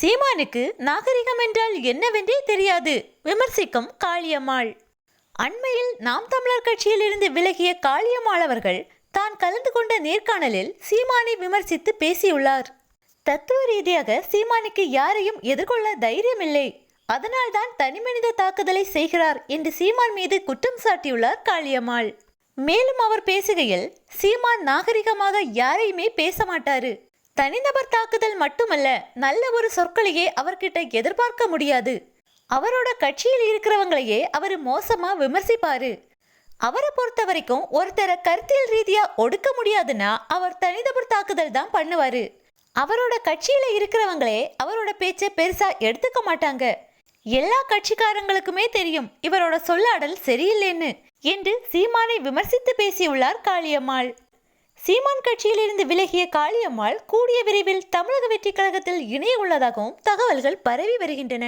சீமானுக்கு நாகரிகம் என்றால் என்னவென்றே தெரியாது. விமர்சிக்கும் காளியம்மாள். அண்மையில் நாம் தமிழர் கட்சியிலிருந்து விலகிய காளியம்மாள் அவர்கள் தான் கலந்து கொண்ட நேர்காணலில் சீமானை விமர்சித்து பேசியுள்ளார். தத்துவ ரீதியாக சீமானுக்கு யாரையும் எதிர்கொள்ள தைரியமில்லை. அதனால்தான் தனிமனித தாக்குதலை செய்கிறார் என்று சீமான் மீது குற்றம் சாட்டியுள்ளார் காளியம்மாள். மேலும் அவர் பேசுகையில் சீமான் நாகரிகமாக யாரையுமே பேச மாட்டாரு. தனிநபர் தாக்குதல் மட்டுமல்ல நல்ல ஒரு சொற்களையே அவர்கிட்ட எதிர்பார்க்க முடியாது. அவரோட கட்சியில் இருக்கிறவங்களையே அவர் மோசமா விமர்சிப்பாரு. அவரை பொறுத்த வரைக்கும் ஒருத்தரை கருத்தியல் ரீதியா ஒடுக்க முடியாதுன்னா அவர் தனிநபர் தாக்குதல் தான் பண்ணுவாரு. அவரோட கட்சியில இருக்கிறவங்களே அவரோட பேச்சை பெருசா எடுத்துக்க மாட்டாங்க. எல்லா கட்சிக்காரங்களுக்குமே தெரியும் இவரோட சொல்லாடல் சரியில்லைன்னு என்று சீமானை விமர்சித்து பேசியுள்ளார் காளியம்மாள். சீமான் கட்சியிலிருந்து விலகிய காளியம்மாள் கூடிய விரைவில் தமிழக வெற்றி கழகத்தில் இணைய உள்ளதாகவும் தகவல்கள் பரவி வருகின்றன.